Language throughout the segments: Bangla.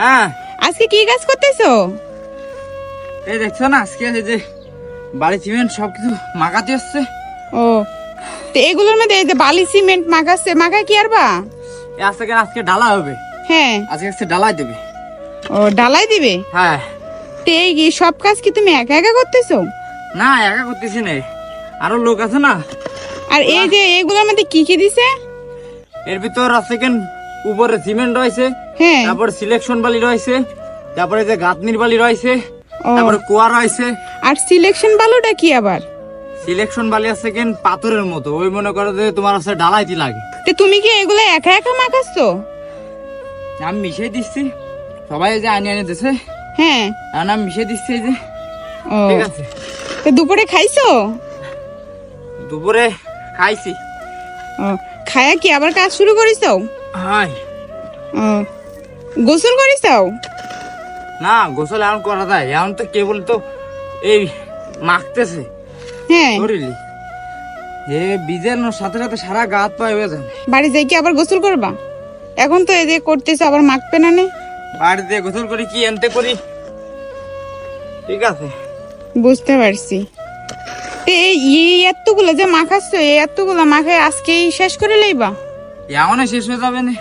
হ্যাঁ। আজকে কি কাজ করতেছো? এই দেখছ না আজকে এই যে বাড়ি সিমেন্ট সব কিছু মাখাতে আসছে ও তো এগুলোর মধ্যে এই যে বালি সিমেন্ট মাখাচ্ছে মাখায় কি আর বা? আজকে আজকে ডালা হবে। হ্যাঁ। আজকে আজকে ডালাই দেবে। ও ডালাই দিবে? হ্যাঁ। তো এই কি সব কাজ কি তুমি একা একা করতেছো? না একা করতেছি না। আরও লোক আছে না। আর এই যে এগুলোর মধ্যে কি কি দিছে? এর ভিতর আছে কেন উপরে সিমেন্ট রয়েছে হ্যাঁ। তারপর সিলেকশন বালি রয়েছে তারপরে যে গাঁথনির বালি রয়েছে তারপরে কুয়া রয়েছে। আর সিলেকশন বালুটা কি আবার? সিলেকশন বালি আছে কেন? পাথরের মতো ওই মনে করো যে তোমার আছে ডালাইতি লাগে। তো তুমি কি এগুলো একা একা মাখাচ্ছ? আমি মিশিয়ে দিচ্ছি সবাই যে আনি আনি দিছে হ্যাঁ। আর আমি মিশিয়ে দিচ্ছি এই যে। ও। ঠিক আছে। তো দুপুরে খাইছো? দুপুরে খাইছি। ও খায়া কি আবার কাজ শুরু করিছো? হাই। গোসল করিছো না গোসল এখন করা যায়। এখন তো কেবল তো এই মাখতেছে। হ্যাঁ। ধরিলি এ বীজের সাথে সাথে সারা গা হাত পা হয়ে যাবে। বাড়ি যাই কি আবার গোসল করবা? এখন তো এই যে করতেছো আবার মাখবে না নে? বাড়িতে গোসল করি কি এনতে করি? ঠিক আছে। বুঝতে পারছি। এই এতগুলো যে মাখাচ্ছ এই এতগুলো মাখায় আজকেই শেষ করে লইবা? এমন শেষ হয়ে যাবে না।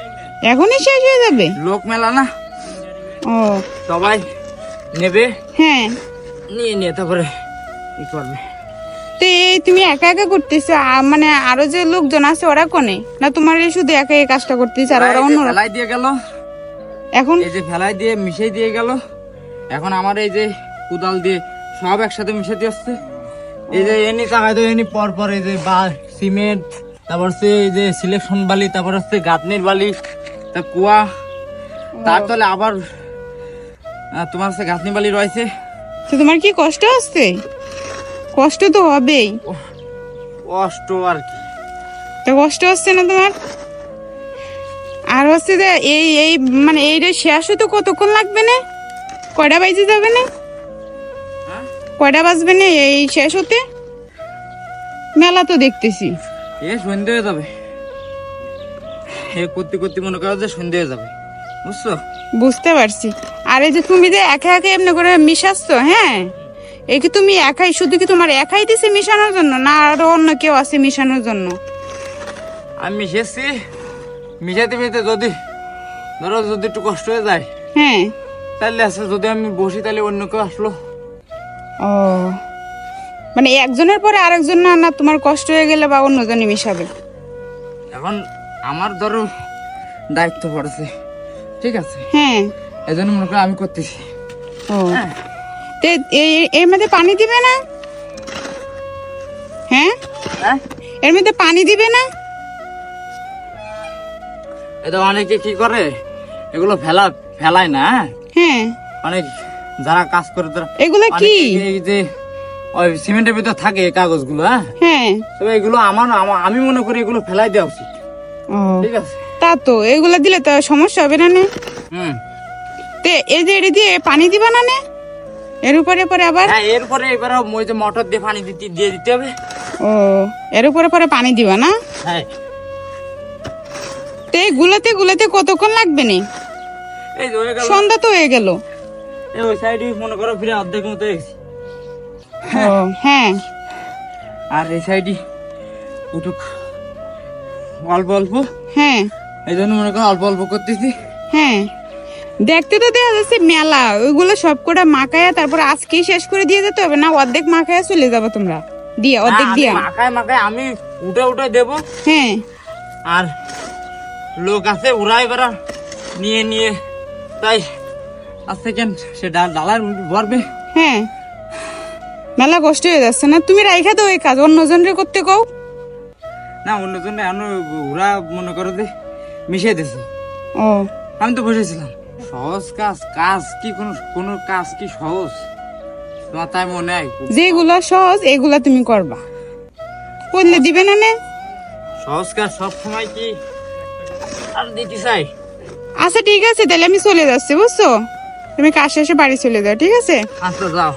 এখনই শেষ হয়ে যাবে? লোক মেলা না। ও। সবাই নেবে? হ্যাঁ। নিয়ে নিয়ে তারপরে ই করবে। তো এই তুমি একা একা করতেছো? মানে আরও যে লোকজন আছে ওরা কোনে? না তোমার শুধু একা এই কাজটা করতেছে আর ওরা অন্য ফেলাই দিয়ে গেল। এখন? এই যে ফেলাই দিয়ে মিশিয়ে দিয়ে গেল। এখন আমার এই যে কুদাল দিয়ে সব একসাথে মিশে দিয়ে আসছে এই যে এনি তাকায় তো এনি পর পর এই যে বা সিমেন্ট তারপর হচ্ছে এই যে সিলেকশন বালি তারপর হচ্ছে গাঁথনির বালি তা কুয়া তার তলে আবার তোমার হচ্ছে গাঁথনি বালি রয়েছে। তো তোমার কি কষ্ট হচ্ছে কষ্ট তো হবেই। কষ্ট আর কি। তো কষ্ট হচ্ছে না তোমার? আর হচ্ছে যে এই এই মানে এইটা শেষ হতে কতক্ষণ লাগবে না? কয়টা বাজে যাবে না? হ্যাঁ? কয়টা বাজবে না এই শেষ হতে? মেলা তো দেখতেছি। এ সন্ধে হয়ে যাবে। এ করতে করতে মনে করো যে সন্ধে হয়ে যাবে। বুঝছ? বুঝতে পারছি। আর এই যে তুমি যে একা একা এমনি করে মিশাচ্ছ হ্যাঁ? এই কি তুমি একাই শুধু কি তোমার একাই দিছে মিশানোর জন্য না আরও অন্য কেউ আছে মিশানোর জন্য? আমি মিশেছি। মিশাতে মিশাতে যদি ধরো যদি একটু কষ্ট হয়ে যায় হ্যাঁ। তাহলে আছে যদি আমি বসি তাহলে অন্য কেউ আসলো। ও। মানে একজনের পরে আরেকজন না না তোমার কষ্ট হয়ে গেলে বা অন্যজনই মিশাবে? এখন আমার ধরো দায়িত্ব পড়েছে ঠিক আছে? হ্যাঁ। এই জন্য মনে করো আমি করতেছি। ও। হ্যাঁ। তে এর মধ্যে পানি দিবে না? হ্যাঁ? হ্যাঁ? এর মধ্যে পানি দিবে না? এটা অনেকে কি করে? এগুলো ফেলা ফেলায় না হ্যাঁ? হ্যাঁ। অনেক যারা কাজ করে তারা এগুলো কি? এই যে ওই সিমেন্টের ভিতর থাকে এই কাগজগুলো হ্যাঁ? হ্যাঁ। তবে এগুলো আমার আমা- আমি মনে করি এগুলো ফেলাই দেওয়া উচিত। ও। ঠিক আছে? তা তো এগুলো দিলে তো সমস্যা হবে না নে? হুম। তে এই যে এটা দিয়ে পানি দিবা না নে? এর উপরে পরে আবার? হ্যাঁ এরপরে এবারে ওই যে মোটর দিয়ে পানি দিতে দিয়ে দিতে হবে। ও এর উপরে পরে পানি দিবা না? হ্যাঁ। তে গুলাতে গুলাতে কতক্ষণ লাগবে নে? এই যে হয়ে গেল। সন্ধ্যা তো হয়ে গেল। এই ওই সাইডে মনে করো ফিরে অর্ধেক মতো ও হ্যাঁ। আর এই সাইডে উঠুক। অল্প অল্প। হ্যাঁ। এই জন্য মনে করো অল্প অল্প করতেছি। হ্যাঁ। দেখতে তো দেখা যাচ্ছে মেলা। ওইগুলো সব কটা মাখায়া তারপর আজকেই শেষ করে দিয়ে যেতে হবে না? অর্ধেক মাখায়া চলে যাব তোমরা। দিয়া অর্ধেক দিয়া। মাখায় মাখায় আমি উঠে উঠে দেবো। হ্যাঁ। আর লোক আছে ওরা এবার নিয়ে নিয়ে। তাই আজ থেকে সে ডাল ডালার ভরবে। হ্যাঁ। মেলা কষ্ট হয়ে যাচ্ছে না? তুমি রাইখা তো ওই কাজ অন্যজনরে করতে কও। না অন্যজন এখন ওরা মনে করো যে মিশিয়ে দিছে। ও। আমি তো বসেছিলাম। সহজ কাজ কাজ কি কোন কোন কাজ কি সহজ? তোমার তাই মনে হয়? যেগুলো সহজ এগুলা তুমি করবা। করলে দিবে না নে? সহজ কাজ সব সময় কি আর দিতে চাই? আচ্ছা ঠিক আছে তাহলে আমি চলে যাচ্ছি বুঝছ? তুমি কাজ শেষে বাড়ি চলে যাও ঠিক আছে? আচ্ছা যাও।